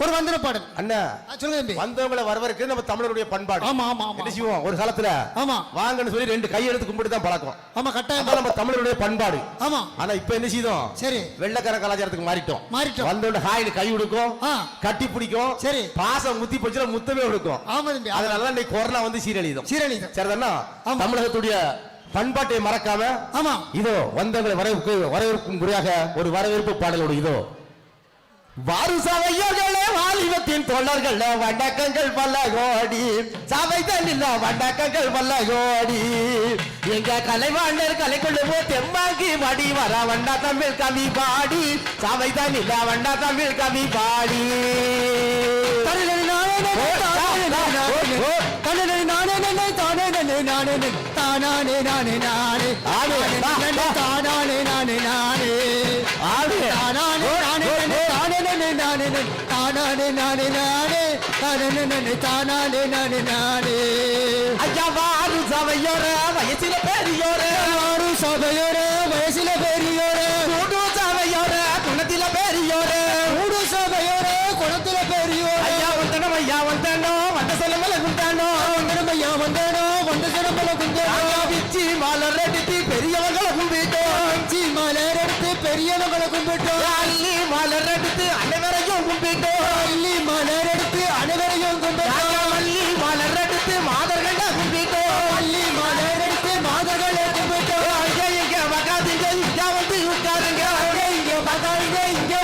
ஒரு வந்தன பாடல். அண்ணா சொல்லுங்க தம்பி. வந்தவங்களை வரவருக்கு நம்ம தமிழருடைய பண்பாடு. ஆமா ஆமா என்ன செய்வோம்? ஒரு காலத்துல ஆமா. வாங்கன்னு சொல்லி ரெண்டு கையெடுத்து கும்பிட்டு தான் பழக்கம். ஆமா கட்டாயம். நம்ம தமிழருடைய பண்பாடு. ஆமா. ஆனா இப்ப என்ன செய்தோம்? சரி. வெள்ளக்கார கலாச்சாரத்துக்கு மாறிட்டோம். மாறிட்டோம். வந்தோட ஹாயின்னு கை கொடுக்கும் ஆ. கட்டி பிடிக்கும் சரி. பாசம் முத்தி போச்சுன்னா முத்தமே கொடுக்கும் ஆமா தம்பி. அதனால இன்னைக்கு கொரோனா வந்து சீரழிதும் சீரழிதம் சரிதானா. தமிழகத்துடைய பண்பாட்டை மறக்காம ஆமா. இதோ வந்தவங்களை வரவேற்கு வரவேற்கும் முறையாக ஒரு வரவேற்பு பாடலோடு இதோ வாரு சபையோர்களே வாலிபத்தின் தோழர்கள் வண்டக்கங்கள் பல்ல கோடி சபை தண்ணில் வண்டக்கங்கள் பல்ல கோடி எங்க கலைவாணர் கலை கொள்ளுவோ தெம்மாங்கி மடி வர வண்டா தமிழ் கவி பாடி. சபை தண்ணில் வண்டா தமிழ் கவி பாடி. தனனனி நானே நனே தானே நானே நானே நனே தானே நனே நானே நனே. நானே நனே நானே நனே தானானே நானே நானே தானே நனே தானானே நானே நானே. ஐயா வாரு சபையோர வயசில பெரியோர. யாரு சபையோர வயசுல பெரியோர. கூடு சபையோர குணத்தில பெரியோர. ஊடு சபையோர குணத்துல பெரியோர. ஐயா வந்தனோ ஐயா வந்தனோ வந்த செலவுல குந்தானோ வந்தனம் ஐயா வந்தனோ வந்த சிறப்பல குந்தனோ பிச்சி மலர் எடுத்து பெரியவங்களை கும்பிட்டோம். அஞ்சி மலர் எடுத்து பெரியவங்களை கும்பிட்டோம். கும்பிட்டோம் அள்ளி மலரெடுத்து அனைவரையும் கும்பிட்டோம் அள்ளி மலரெடுத்து மாதர்களை கும்பிட்டோம் அள்ளி மலரெடுத்து மாதர்களை கும்பிட்டோம் இங்க பக்காதீங்க இங்க வந்து உட்காருங்க. இங்க பக்காதீங்க இங்க